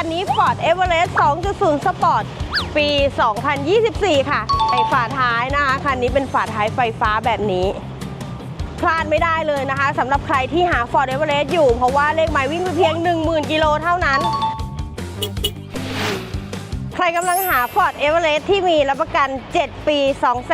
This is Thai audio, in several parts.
คันนี้ Ford Everest 2.0 Sport ปี 2024 ค่ะไอฝาท้ายนะคะ คันนี้เป็นฝาท้ายไฟฟ้าแบบนี้ พลาดไม่ได้เลยนะคะสำหรับใครที่หา Ford Everest อยู่ เพราะว่าเลขหมายวิ่งไปเพียง 10,000 กิโลเท่านั้น ใครกำลังหา Ford Everest ที่มีรับประกัน 7 ปี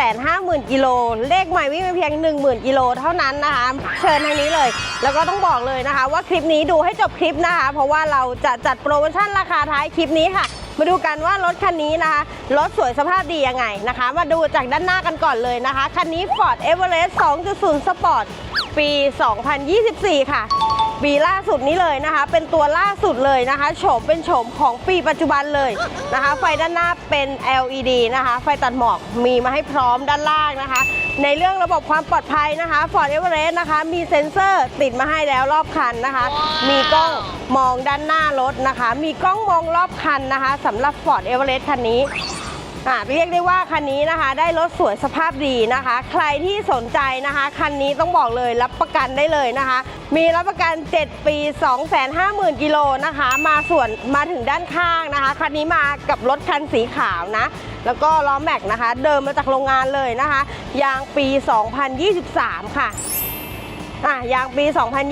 250,000 กิโล เลขใหม่วิ่งไปเพียง 10,000 กิโลเท่านั้นนะคะ เชิญทางนี้เลย แล้วก็ต้องบอกเลยนะคะ ว่าคลิปนี้ดูให้จบคลิปนะคะ เพราะว่าเราจะจัดโปรโมชั่นราคาท้ายคลิปนี้ค่ะ มาดูกันว่ารถคันนี้นะคะ รถสวยสภาพดียังไงนะคะ มาดูจากด้านหน้ากันก่อนเลยนะคะ คันนี้ Ford Everest 2.0 Sport ปี 2024 ค่ะ ปีล่าสุดนี้เลยนะคะ เป็นตัวล่าสุดเลยนะคะโฉมเป็นโฉมของปีปัจจุบันเลยนะคะ ไฟด้านหน้าเป็น LED นะคะ ไฟตัดหมอกมีมาให้พร้อมด้านล่างนะคะ ในเรื่องระบบความปลอดภัยนะคะ Ford Everest นะคะ มีเซ็นเซอร์ติดมาให้แล้วรอบคันนะคะ มีกล้องมองด้านหน้ารถนะคะ มีกล้องมองรอบคันนะคะสำหรับ Ford Everest คันนี้ อะเรียกได้ว่าคันนี้นะคะ ได้รถสวยสภาพดีนะคะ ใครที่สนใจนะคะคันนี้ต้องบอกเลยรับประกันได้เลยนะคะ มีรับประกัน 7 ปี 250,000กิโลนะคะ มาส่วนมาถึงด้านข้างนะคะ คันนี้มากับรถคันสีขาวนะแล้วก็ล้อแม็กนะคะ เดิมมาจากโรงงานเลยนะคะ ยางปี 2023 ค่ะอะยางปี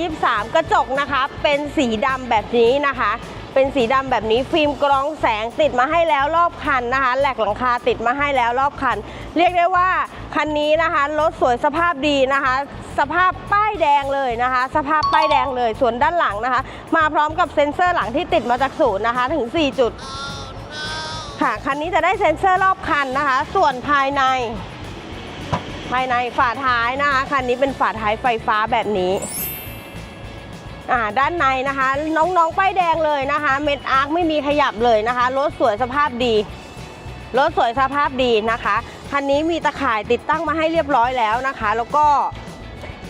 2023 กระจกนะคะ เป็นสีดำแบบนี้นะคะ เป็นสีดำแบบนี้ฟิล์มกรองแสงติดมาให้แล้วรอบคันนะคะแหลกหลังคาติดมาให้แล้วรอบคัน เรียกได้ว่าคันนี้นะคะรถสวยสภาพดีนะคะ สภาพป้ายแดงเลยนะคะ สภาพป้ายแดงเลยส่วนด้านหลังนะคะ มาพร้อมกับเซ็นเซอร์หลังที่ติดมาจากศูนย์นะคะ ถึง 4 จุดค่ะคันนี้จะได้เซ็นเซอร์รอบคันนะคะ ส่วนภายใน ภายในฝาท้ายนะคะคันนี้เป็นฝาท้ายไฟฟ้าแบบนี้ อ่าด้านในนะคะ น้องๆป้ายแดงเลยนะคะ เม็ดอาร์คไม่มีขยับเลยนะคะรถสวยสภาพดีรถสวยสภาพดีนะคะคันนี้มีตะข่ายติดตั้งมาให้เรียบร้อยแล้วนะคะ แล้วก็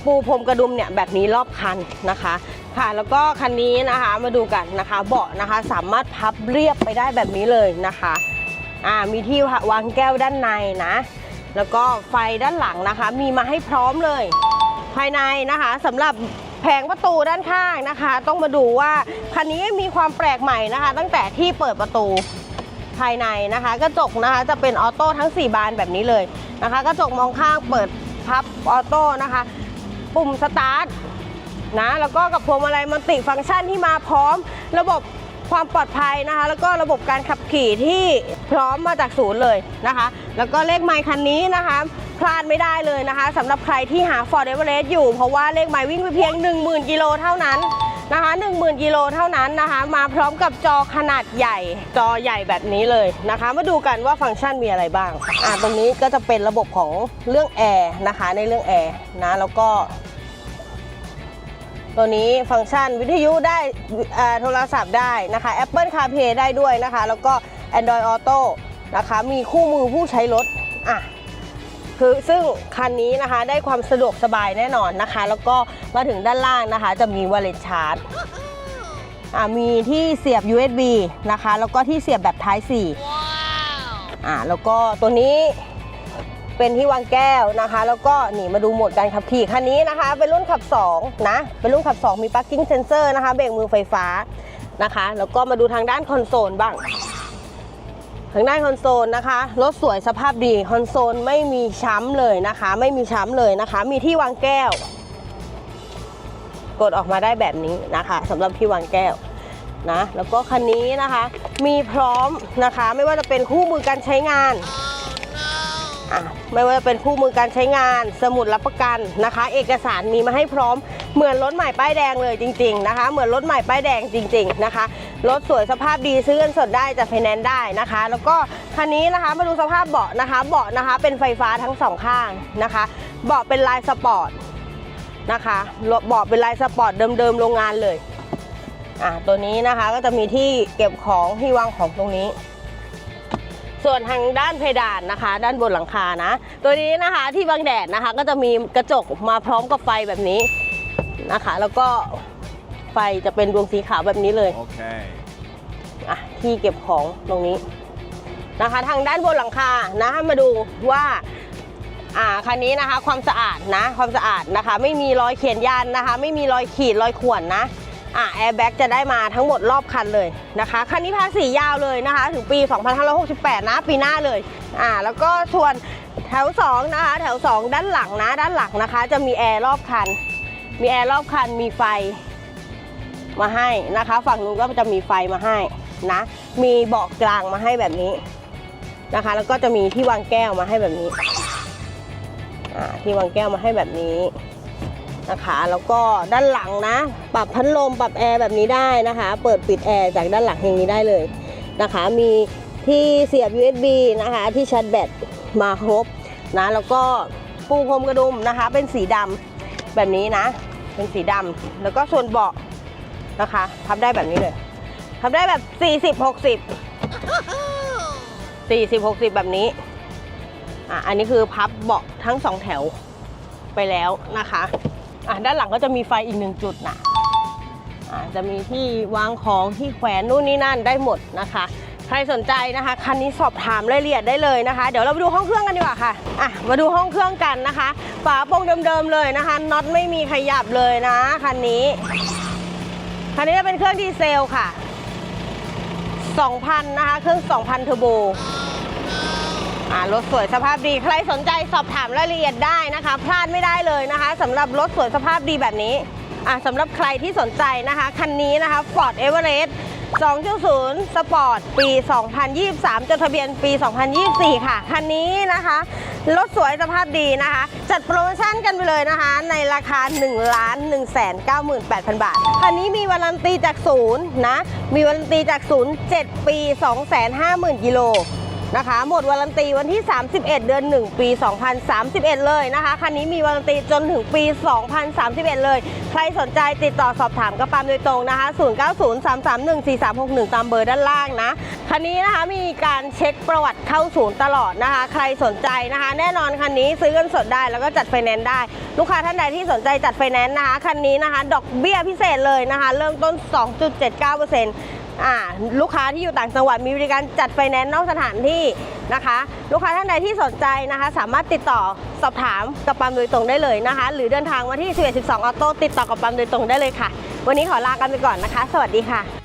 ปูพรมกระดุมเนี่ยแบบนี้รอบคันนะคะ ค่ะแล้วก็คันนี้นะคะมาดูกันนะคะ เบาะนะคะสามารถพับเรียบไปได้แบบนี้เลยนะคะอ่ามีที่วางแก้วด้านในนะ แล้วก็ไฟด้านหลังนะคะ มีมาให้พร้อมเลย ภายในนะคะสำหรับ แผงประตูด้านข้างนะคะ ต้องมาดูว่าคันนี้มีความแปลกใหม่นะคะ ตั้งแต่ที่เปิดประตูภายในนะคะกระจกนะคะจะเป็นออโต้ทั้ง 4 บานแบบนี้เลยนะคะกระจกมองข้างเปิดพับออโต้นะคะ ปุ่มสตาร์ทนะแล้วก็กับพวงมาลัยมัลติฟังก์ชันที่มาพร้อมระบบ ความปลอดภัยนะคะ แล้วก็ระบบการขับขี่ที่พร้อมมาจากศูนย์เลยนะคะ แล้วก็เลขไมค์คันนี้นะคะพลาดไม่ได้เลยนะคะสำหรับใครที่หา Ford Everest อยู่ เพราะว่าเลขไมล์วิ่งไปเพียง 10,000กิโลเท่านั้นนะคะ10,000กิโลเท่านั้นนะคะ มาพร้อมกับจอขนาดใหญ่ จอใหญ่แบบนี้เลยนะคะ มาดูกันว่าฟังก์ชันมีอะไรบ้าง อ่าตรงนี้ก็จะเป็นระบบของเรื่องแอร์นะคะในเรื่องแอร์นะแล้วก็ ตัวนี้ฟังก์ชันวิทยุได้โทรศัพท์ได้นะคะ Apple CarPlay ได้ด้วยนะคะ แล้วก็ Android Auto นะคะมีคู่มือผู้ใช้รถอะคือซึ่งคันนี้นะคะได้ความสะดวกสบายแน่นอนนะคะ แล้วก็มาถึงด้านล่างนะคะ จะมี Wallet Charge อะมีที่เสียบ USB นะคะ แล้วก็ที่เสียบแบบ Type C อะแล้วก็ตัวนี้ เป็นที่วางแก้วนะคะ แล้วก็นี่มาดูโหมดการขับขี่คันนี้นะคะ เป็นรุ่นขับ2นะเป็นรุ่นขับ 2 มี parking sensor นะคะเบรกมือไฟฟ้านะคะ แล้วก็มาดูทางด้านคอนโซลบ้าง ทางด้านคอนโซลนะคะรถสวยสภาพดีคอนโซลไม่มีช้ำเลยนะคะ ไม่มีช้ำเลยนะคะ มีที่วางแก้ว กดออกมาได้แบบนี้นะคะสำหรับที่วางแก้วนะแล้วก็คันนี้นะคะมีพร้อมนะคะ ไม่ว่าจะเป็นคู่มือการใช้งาน อะไม่ว่าจะเป็นคู่มือการใช้งานสมุดรับประกันนะคะ เอกสารมีมาให้พร้อมเหมือนรถใหม่ป้ายแดงเลยจริง ๆนะคะ เหมือนรถใหม่ป้ายแดงจริง ๆนะคะรถสวยสภาพดีซื้อเงินสดได้จะไฟแนนซ์ได้นะคะ แล้วก็คันนี้นะคะมาดูสภาพเบาะนะคะ เบาะนะคะ เป็นไฟฟ้าทั้งสองข้างนะคะ เบาะเป็นลายสปอร์ตนะคะเบาะเป็นลายสปอร์ตเดิมๆโรงงานเลยอะตัวนี้นะคะก็จะมีที่เก็บของที่วางของตรงนี้ ส่วนทางด้านเพดานนะคะ ด้านบนหลังคานะ ตัวนี้นะคะที่บังแดดนะคะ ก็จะมีกระจกมาพร้อมกับไฟแบบนี้นะคะ แล้วก็ไฟจะเป็นดวงสีขาวแบบนี้เลย Okay. อะที่เก็บของตรงนี้นะคะ ทางด้านบนหลังคานะให้มาดูว่าอ่าคันนี้นะคะความสะอาดนะความสะอาดนะคะ ไม่มีรอยเขียนยันนะคะ ไม่มีรอยขีดรอยข่วนนะ อะแอร์แบ็กจะได้มาทั้งหมดรอบคันเลยนะคะ คันนี้ภาษียาวเลยนะคะ ถึงปี 2568 นะปีหน้าเลยอ่าแล้วก็ส่วนแถว 2 นะคะ แถว 2 ด้านหลังนะ ด้านหลังนะคะ จะมีแอร์รอบคัน มีแอร์รอบคันมีไฟมาให้นะคะ ฝั่งนู้นก็จะมีไฟมาให้นะ มีเบาะกลางมาให้แบบนี้นะคะ แล้วก็จะมีที่วางแก้วมาให้แบบนี้อ่าที่วางแก้วมาให้แบบนี้ นะคะแล้วก็ด้านหลังนะ ปรับพัดลมปรับแอร์แบบนี้ได้นะคะ เปิดปิดแอร์จากด้านหลังอย่างนี้ได้เลยนะคะ มีที่เสียบ USB นะคะที่ชาร์จแบตมาครบนะแล้วก็ปูพรมกระดุมนะคะ เป็นสีดำแบบนี้นะ เป็นสีดำแล้วก็ส่วนเบาะนะคะพับได้แบบนี้เลยพับได้แบบ 40 60 40 60 แบบนี้อะอันนี้คือพับเบาะทั้งสองแถวไปแล้วนะคะ อะด้านหลังก็จะมีไฟอีกหนึ่งจุดนะอะจะมีที่วางของที่แขวนนู่นนี่นั่นได้หมดนะคะ ใครสนใจนะคะคันนี้สอบถามรายละเอียดได้เลยนะคะ เดี๋ยวเราไปดูห้องเครื่องกันดีกว่าค่ะอะมาดูห้องเครื่องกันนะคะฝาโปร่งเดิมๆเลยนะคะน็อตไม่มีขยับเลยนะคันนี้คันนี้จะเป็นเครื่องดีเซลค่ะ 2,000 นะคะ เครื่อง 2,000เทอร์โบ่ารถสวยสภาพดีใครสนใจสอบถามรายละเอียดได้นะคะ พลาดไม่ได้เลยนะคะสำหรับรถสวยสภาพดีแบบนี้อะสำหรับใครที่สนใจนะคะคันนี้นะคะ Ford Everest 2.0 Sport ปี 2023 จดทะเบียนปี 2024 ค่ะ คันนี้นะคะ รถสวยสภาพดีนะคะ จัดโปรโมชั่นกันไปเลยนะคะ ในราคา 1 1 9 8 0 0 0 บาท คันนี้มีวารันตีจากศูนย์นะ มีวารันตีจากศูนย์7ปี 250,000 กิโล นะคะ หมดวารันตีวันที่ 31 เดือน 1 ปี 2031 เลยนะคะคันนี้มีวารันตีจนถึงปี 2031 เลย ใครสนใจติดต่อสอบถามกระปามโดยตรงนะคะ 0903314361 ตามเบอร์ด้านล่างนะคันนี้นะคะมีการเช็คประวัติเข้าศูนย์ตลอดนะคะ ใครสนใจนะคะ แน่นอนคันนี้ซื้อเงินสดได้แล้วก็จัดไฟแนนซ์ได้ ลูกค้าท่านใดที่สนใจจัดไฟแนนซ์นะคะคันนี้นะคะ ดอกเบี้ยพิเศษเลยนะคะ เริ่มต้น 2.79% อ่าลูกค้าที่อยู่ต่างจังหวัดมีบริการจัดไฟแนนซ์นอกสถานที่นะคะ ลูกค้าท่านใดที่สนใจนะคะ สามารถติดต่อสอบถามกับปั๊มโดยตรงได้เลยนะคะ หรือเดินทางมาที่11 12ออโต้ติดต่อกับปั๊มโดยตรงได้เลยค่ะ วันนี้ขอลากันไปก่อนนะคะ สวัสดีค่ะ